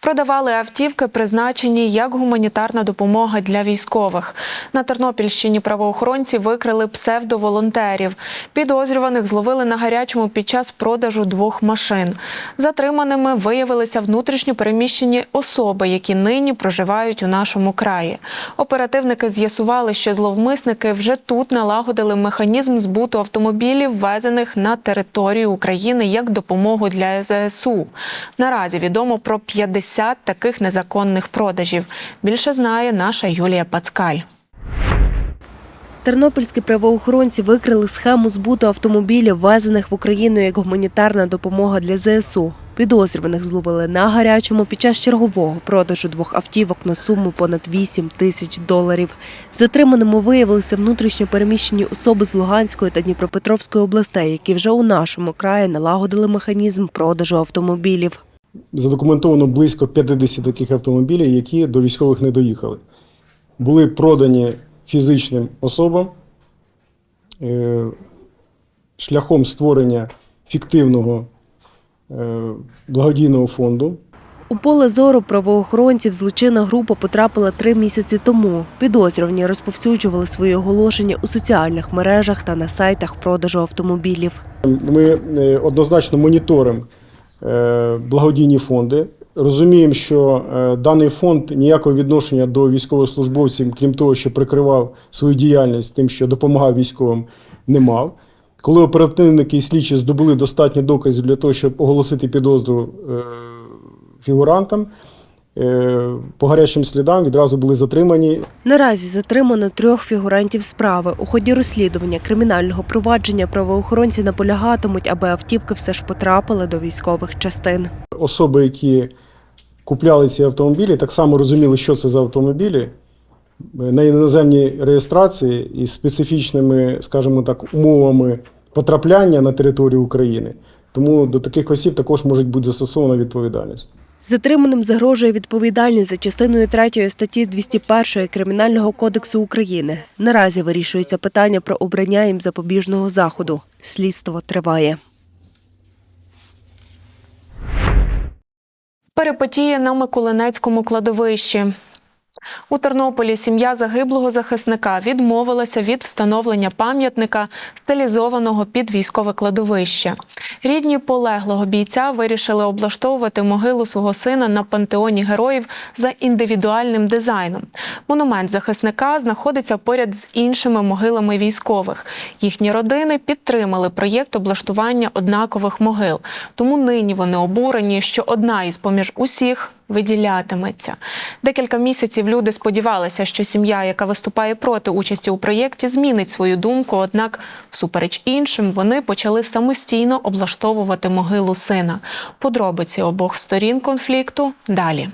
Продавали автівки, призначені як гуманітарна допомога для військових. На Тернопільщині правоохоронці викрили псевдоволонтерів. Підозрюваних зловили на гарячому під час продажу двох машин. Затриманими виявилися внутрішньо переміщені особи, які нині проживають у нашому краї. Оперативники з'ясували, що зловмисники вже тут налагодили механізм збуту автомобілів, ввезених на територію України як допомогу для ЗСУ. Наразі відомо про 50 таких незаконних продажів. Більше знає наша Юлія Пацкаль. Тернопільські правоохоронці викрили схему збуту автомобілів, ввезених в Україну як гуманітарна допомога для ЗСУ. Підозрюваних зловили на гарячому під час чергового продажу двох автівок на суму понад 8 тисяч доларів. Затриманими виявилися внутрішньо переміщені особи з Луганської та Дніпропетровської областей, які вже у нашому краї налагодили механізм продажу автомобілів. Задокументовано близько 50 таких автомобілів, які до військових не доїхали. Були продані фізичним особам е, шляхом створення фіктивного е, благодійного фонду. У поле зору правоохоронців злочинна група потрапила три місяці тому. Підозрювані розповсюджували свої оголошення у соціальних мережах та на сайтах продажу автомобілів. Ми е, однозначно моніторимо благодійні фонди. Розуміємо, що е, даний фонд ніякого відношення до військовослужбовців, крім того, що прикривав свою діяльність тим, що допомагав військовим, не мав. Коли оперативники і слідчі здобули достатньо доказів для того, щоб оголосити підозру е, фігурантам, е, по гарячим слідам відразу були затримані Наразі затримано трьох фігурантів справи. У ході розслідування кримінального провадження правоохоронці наполягатимуть, аби автівки все ж потрапили до військових частин. особи, які купляли ці автомобілі, так само розуміли, що це за автомобілі. На іноземній реєстрації із специфічними, скажімо так, умовами потрапляння на територію України. Тому до таких осіб також може бути застосована відповідальність. Затриманим загрожує відповідальність за частиною 3 статті 201 Кримінального кодексу України. Наразі вирішується питання про обрання їм запобіжного заходу. Слідство триває. Перепотіє на Миколинецькому кладовищі. У Тернополі сім'я загиблого захисника відмовилася від встановлення пам'ятника, стилізованого під військове кладовище. Рідні полеглого бійця вирішили облаштовувати могилу свого сина на пантеоні героїв за індивідуальним дизайном. Монумент захисника знаходиться поряд з іншими могилами військових. Їхні родини підтримали проєкт облаштування однакових могил. Тому нині вони обурені, що одна із поміж усіх виділятиметься. Декілька місяців люди сподівалися, що сім'я, яка виступає проти участі у проєкті, змінить свою думку. Однак, всупереч іншим, вони почали самостійно облаштовувати могилу сина. Подробиці обох сторін конфлікту далі.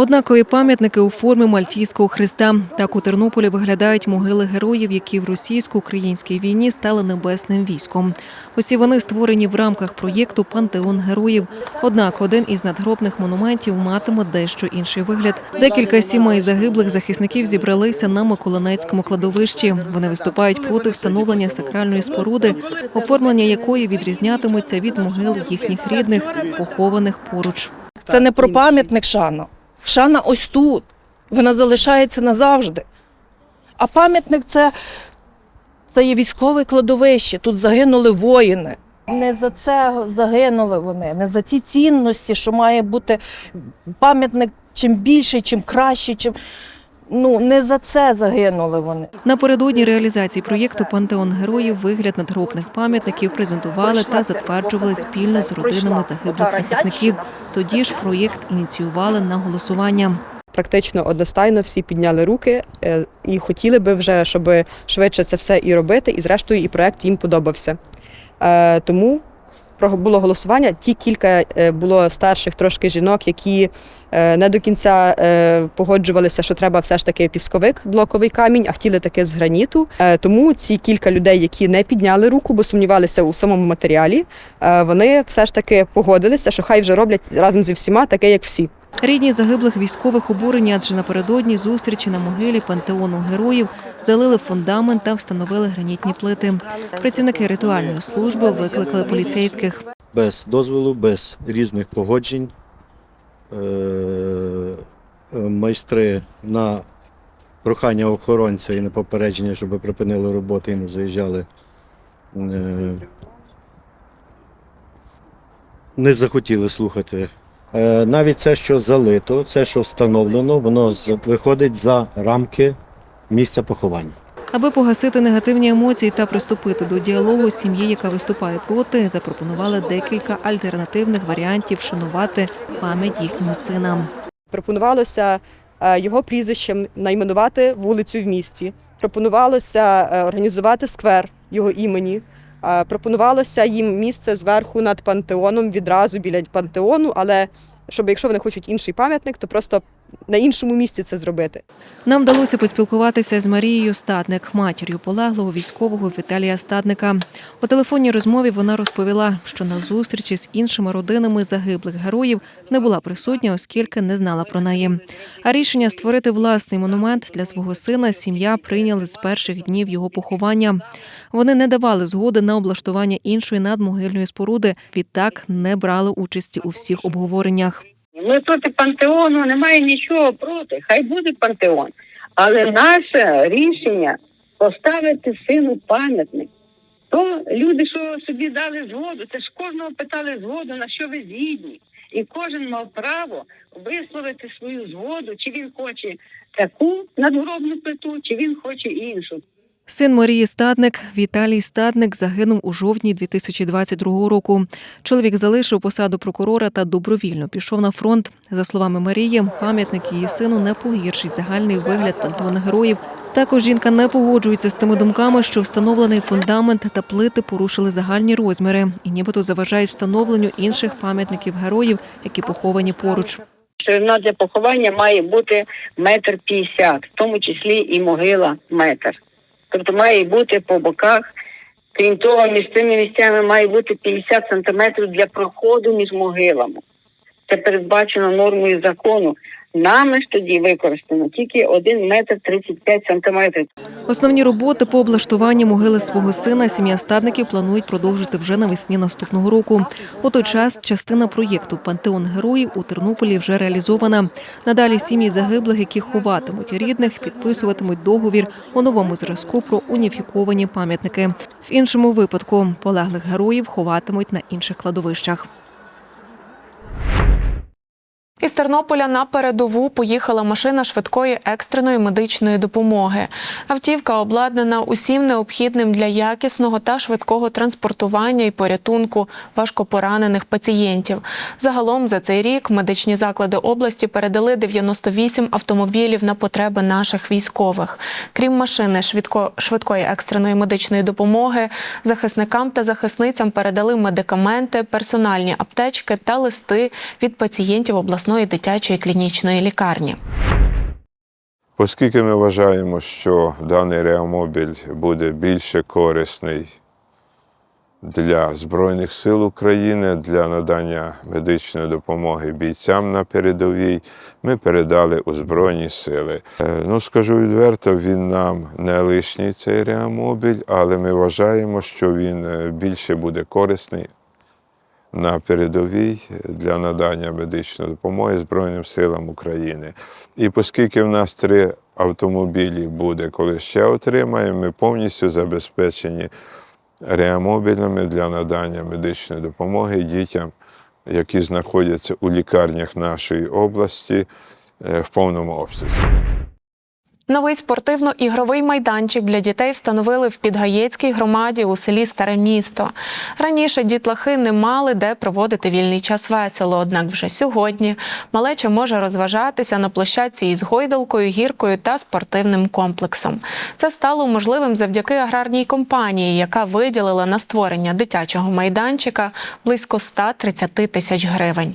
Однакові пам'ятники у формі Мальтійського хреста. Так у Тернополі виглядають могили героїв, які в російсько-українській війні стали небесним військом. Усі вони створені в рамках проєкту Пантеон героїв. Однак один із надгробних монументів матиме дещо інший вигляд. Декілька сімей загиблих захисників зібралися на Миколинецькому кладовищі. Вони виступають проти встановлення сакральної споруди, оформлення якої відрізнятиметься від могил їхніх рідних, похованих поруч. Це не про пам'ятник шана. Шана ось тут. Вона залишається назавжди. А пам'ятник це, це є військове кладовище. Тут загинули воїни. Не за це загинули вони, не за ці цінності, що має бути пам'ятник чим більший, чим кращий, чим. Ну, не за це загинули вони. Напередодні реалізації проєкту Пантеон героїв вигляд надгробних пам'ятників презентували та затверджували спільно з родинами загиблих захисників. Тоді ж проєкт ініціювали на голосування. Практично одностайно всі підняли руки е, і хотіли би вже, щоб швидше це все і робити, і зрештою і проект їм подобався. Е, Тому було голосування. Ті кілька е, було старших трошки жінок, які е, не до кінця е, погоджувалися, що треба все ж таки пісковик, блоковий камінь, а хотіли таке з граніту. Тому ці кілька людей, які не підняли руку, бо сумнівалися у самому матеріалі, вони все ж таки погодилися, що хай вже роблять разом зі всіма таке, як всі. Рідні загиблих військових обурені, адже напередодні зустрічі на могилі пантеону героїв залили фундамент та встановили гранітні плити. Працівники ритуальної служби викликали поліцейських. без дозволу, без різних погоджень. Е, Майстри на прохання охоронця і на попередження, щоб припинили роботи і не заїжджали. е, Не захотіли слухати. Е, Навіть це, що залито, це, що встановлено, воно з- виходить за рамки місця поховання. Аби погасити негативні емоції та приступити до діалогу, сім'ї, яка виступає проти, запропонували декілька альтернативних варіантів вшанувати пам'ять їхнього сина. Пропонувалося е, його прізвищем найменувати вулицю в місті. Пропонувалося е, організувати сквер його імені. Пропонувалося їм місце зверху над пантеоном, відразу біля пантеону, але щоб якщо вони хочуть інший пам'ятник, то просто на іншому місці це зробити. Нам вдалося поспілкуватися з Марією Статник, матір'ю полеглого військового Віталія Статника. У телефонній розмові вона розповіла, що на зустрічі з іншими родинами загиблих героїв не була присутня, оскільки не знала про неї. А рішення створити власний монумент для свого сина сім'я прийняли з перших днів його поховання. Вони не давали згоди на облаштування іншої надмогильної споруди. Відтак не брали участі у всіх обговореннях. Ми проти пантеону немає нічого проти. Хай буде пантеон. Але наше рішення поставити сину пам'ятник. То люди, що собі дали згоду, це ж кожного питали згоду, на що ви згідні. І кожен мав право висловити свою згоду, чи він хоче таку надгробну плиту, чи він хоче іншу. Син Марії Стадник Віталій Стадник загинув у жовтні 2022 року. Чоловік залишив посаду прокурора та добровільно пішов на фронт. За словами Марії, пам'ятник її сину не погіршить загальний вигляд пантеону героїв. Також жінка не погоджується з тими думками, що встановлений фундамент та плити порушили загальні розміри і нібито заважають встановленню інших пам'ятників героїв, які поховані поруч. Ширина для поховання має бути метр п'ятдесят, в тому числі і могила метр. Тобто має бути по боках. Крім того, між цими місцями має бути 50 сантиметрів для проходу між могилами. Це передбачено нормою закону. Нами ж тоді використано тільки 1 метр 35 сантиметрів. Основні роботи по облаштуванні могили свого сина сім'я стадників планують продовжити вже навесні наступного року. У той час частина проєкту Пантеон героїв у Тернополі вже реалізована. Надалі сім'ї загиблих, які ховатимуть рідних, підписуватимуть договір у новому зразку про уніфіковані пам'ятники. В іншому випадку полеглих героїв ховатимуть на інших кладовищах. Із Тернополя на передову поїхала машина швидкої екстреної медичної допомоги. Автівка обладнана усім необхідним для якісного та швидкого транспортування і порятунку важкопоранених пацієнтів. Загалом за цей рік медичні заклади області передали 98 автомобілів на потреби наших військових. Крім машини швидко, швидкої екстреної медичної допомоги, захисникам та захисницям передали медикаменти, персональні аптечки та листи від пацієнтів обласної дитячої клінічної лікарні. Оскільки ми вважаємо, що даний реамобіль буде більше корисний для Збройних сил України, для надання медичної допомоги бійцям на передовій, ми передали у Збройні сили. Е, Ну, скажу відверто, він нам не лишній цей реамобіль, але ми вважаємо, що він е, більше буде корисний на передовій для надання медичної допомоги Збройним силам України. І оскільки в нас три автомобілі буде, коли ще отримаємо, ми повністю забезпечені реамобілями для надання медичної допомоги дітям, які знаходяться у лікарнях нашої області е, в повному обсязі. Новий спортивно-ігровий майданчик для дітей встановили в Підгаєцькій громаді у селі Старе місто. Раніше дітлахи не мали де проводити вільний час весело, однак вже сьогодні малеча може розважатися на площадці із гойдалкою, гіркою та спортивним комплексом. Це стало можливим завдяки аграрній компанії, яка виділила на створення дитячого майданчика близько 130 тисяч гривень.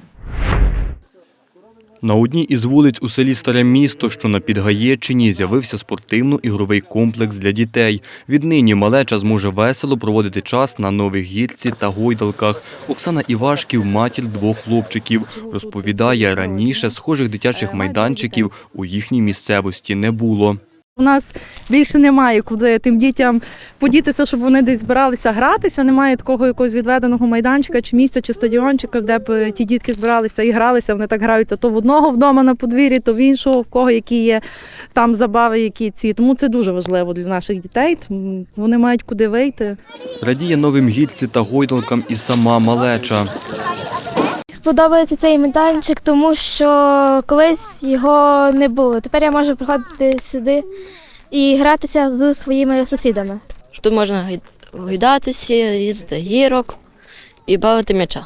На одній із вулиць у селі Старе місто, що на Підгаєчині, з'явився спортивно-ігровий комплекс для дітей. Віднині малеча зможе весело проводити час на нових гірці та гойдалках. Оксана Івашків – матір двох хлопчиків. Розповідає, раніше схожих дитячих майданчиків у їхній місцевості не було. У нас більше немає куди тим дітям подітися, щоб вони десь збиралися гратися. Немає такого якогось відведеного майданчика, чи місця, чи стадіончика, де б е, ті дітки збиралися і гралися. Вони так граються то в одного вдома на подвір'ї, то в іншого, в кого які є там забави, які ці. Тому це дуже важливо для наших дітей. Вони мають куди вийти. Радіє новим гірці та гойдалкам і сама малеча. Сподобається цей майданчик, тому що колись його не було. Тепер я можу приходити сюди і гратися з своїми сусідами. Тут можна гойдатися, їздити гірок і бавити м'яча.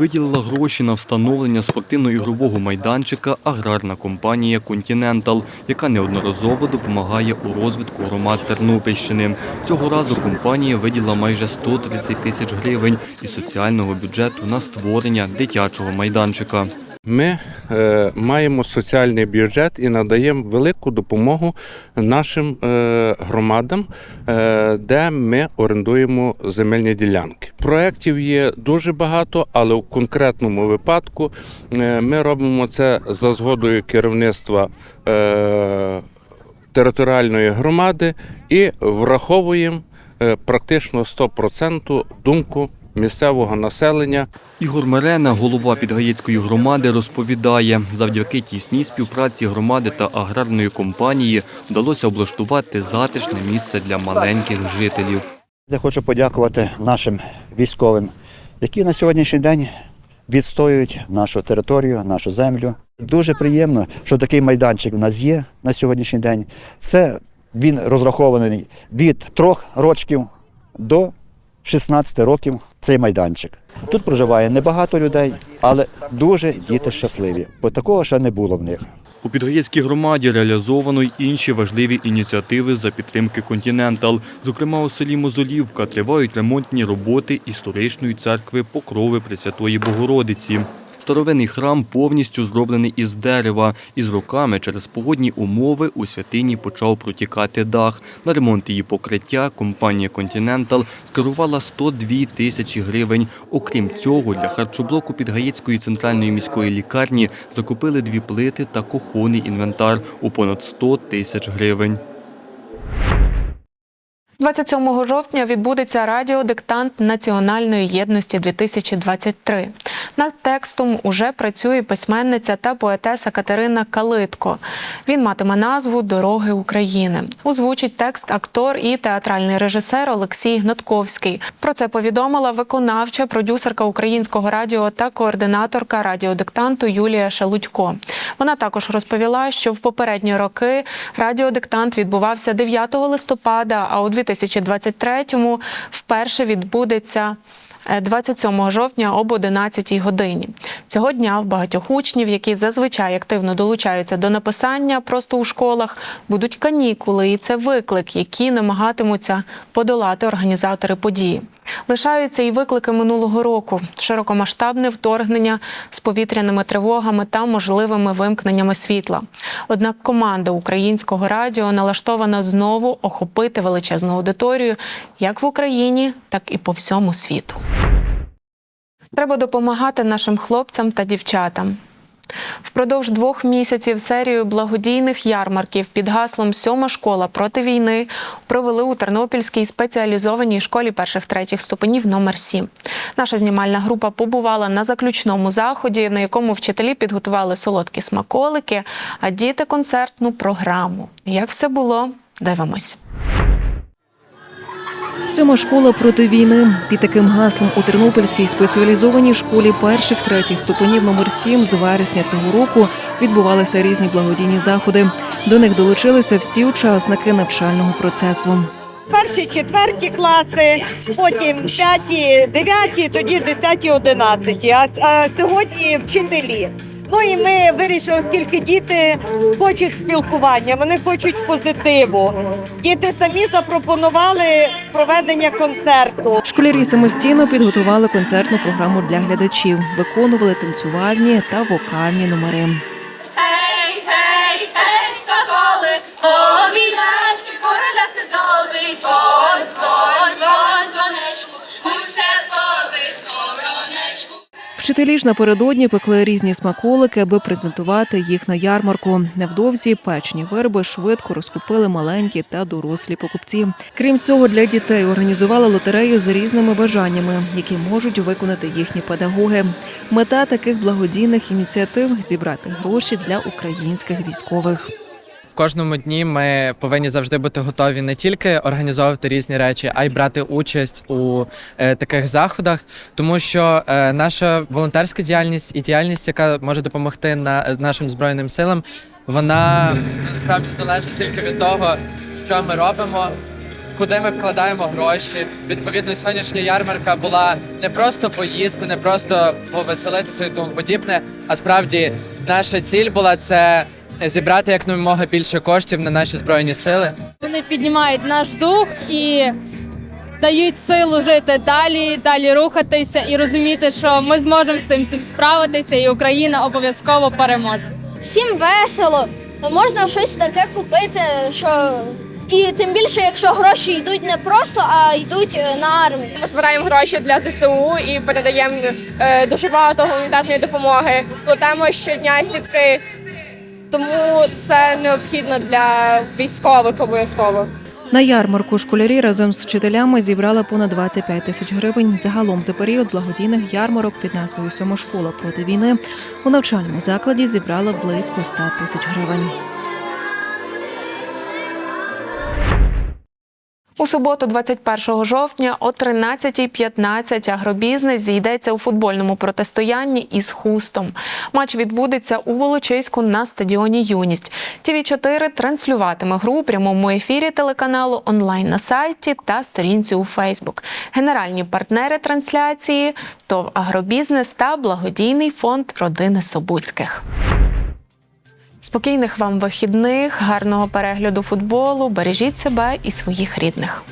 Виділила гроші на встановлення спортивно-ігрового майданчика аграрна компанія «Континентал», яка неодноразово допомагає у розвитку громад Тернопільщини. Цього разу компанія виділила майже 130 тисяч гривень із соціального бюджету на створення дитячого майданчика. Ми е, маємо соціальний бюджет і надаємо велику допомогу нашим е, громадам, е, де ми орендуємо земельні ділянки. Проєктів є дуже багато, але в конкретному випадку е, ми робимо це за згодою керівництва. Е, Територіальної громади і враховуємо е, практично 100% думку місцевого населення Ігор Мерена, голова Підгаєцької громади, розповідає, завдяки тісній співпраці громади та аграрної компанії вдалося облаштувати затишне місце для маленьких жителів. Я хочу подякувати нашим військовим, які на сьогоднішній день відстоюють нашу територію, нашу землю. Дуже приємно, що такий майданчик у нас є на сьогоднішній день. Це він розрахований від трьох рочків до 16 років цей майданчик. Тут проживає небагато людей, але дуже діти щасливі, бо такого ще не було в них. У Підгаєцькій громаді реалізовано й інші важливі ініціативи за підтримки «Континентал». Зокрема, у селі Мозолівка тривають ремонтні роботи історичної церкви Покрови Пресвятої Богородиці. Старовинний храм повністю зроблений із дерева, і з роками через погодні умови у святині почав протікати дах. На ремонт її покриття компанія «Континентал» скерувала 102 тисячі гривень. Окрім цього, для харчоблоку Підгаєцької центральної міської лікарні закупили дві плити та кухонний інвентар у понад 100 тисяч гривень. 27 жовтня відбудеться радіодиктант Національної єдності 2023. Над текстом уже працює письменниця та поетеса Катерина Калитко. Він матиме назву Дороги України. Озвучить текст актор і театральний режисер Олексій Гнатковський. Про це повідомила виконавча продюсерка українського радіо та координаторка радіодиктанту Юлія Шелудько. Вона також розповіла, що в попередні роки радіодиктант відбувався 9 листопада, а у 2023-му вперше відбудеться. е, 27 жовтня об 11 годині. Цього дня в багатьох учнів, які зазвичай активно долучаються до написання просто у школах, будуть канікули, і це виклик, які намагатимуться подолати організатори події. Лишаються і виклики минулого року: широкомасштабне вторгнення з повітряними тривогами та можливими вимкненнями світла. Однак команда українського радіо налаштована знову охопити величезну аудиторію як в Україні, так і по всьому світу. Треба допомагати нашим хлопцям та дівчатам. Впродовж двох місяців серію благодійних ярмарків під гаслом Сьома школа проти війни провели у Тернопільській спеціалізованій школі перших-третіх ступенів номер 7 Наша знімальна група побувала на заключному заході, на якому вчителі підготували солодкі смаколики, а діти концертну програму. Як все було, дивимось. Сьома школа проти війни. Під таким гаслом у Тернопільській спеціалізованій школі перших третіх ступенів номер 7 з вересня цього року відбувалися різні благодійні заходи. До них долучилися всі учасники навчального процесу. Перші, четверті класи, потім п'яті, дев'яті, тоді десяті, одинадцяті. А, сьогодні вчителі. Ну і ми вирішили, оскільки діти хочуть спілкування, вони хочуть позитиву. Діти самі запропонували проведення концерту. Школярі самостійно підготували концертну програму для глядачів, виконували танцювальні та вокальні номери. Гей, гей, гей, соколи, о, короля сидовий, дзвонь, дзвонь, дзвонь, дзвонечку, будь сердовий. Вчителі ж напередодні пекли різні смаколики, аби презентувати їх на ярмарку. Невдовзі печені вироби швидко розкупили маленькі та дорослі покупці. Крім цього, для дітей організували лотерею з різними бажаннями, які можуть виконати їхні педагоги. Мета таких благодійних ініціатив зібрати гроші для українських військових. В кожному дні ми повинні завжди бути готові не тільки організовувати різні речі, а й брати участь у е, таких заходах, тому що е, наша волонтерська діяльність і діяльність, яка може допомогти на нашим збройним силам, вона насправді залежить тільки від того, що ми робимо. Куди ми вкладаємо гроші? Відповідно, сьогоднішня ярмарка була не просто поїсти, не просто повеселитися і тому подібне. А справді наша ціль була це зібрати якомога більше коштів на наші збройні сили. Вони піднімають наш дух і дають силу жити далі, далі рухатися і розуміти, що ми зможемо з цим всім справитися, і Україна обов'язково переможе. Всім весело, можна щось таке купити, що. І тим більше, якщо гроші йдуть не просто, а йдуть е, на армію. Ми збираємо гроші для ЗСУ і передаємо е, дуже багато гуманітарної допомоги. Платимо щодня сітки, тому це необхідно для військових обов'язково. На ярмарку школярі разом з вчителями зібрали понад 25 тисяч гривень. Загалом за період благодійних ярмарок під назвою Сьома школа проти війни у навчальному закладі зібрали близько 100 тисяч гривень. У суботу, 21 жовтня, о 13.15 агробізнес зійдеться у футбольному протистоянні із хустом. Матч відбудеться у Волочиську на стадіоні Юність. ТВ 4 транслюватиме гру у прямому ефірі телеканалу онлайн на сайті та сторінці у Фейсбук. Генеральні партнери трансляції ТОВ Агробізнес та благодійний фонд родини Собуцьких. Спокійних вам вихідних, гарного перегляду футболу. Бережіть себе і своїх рідних.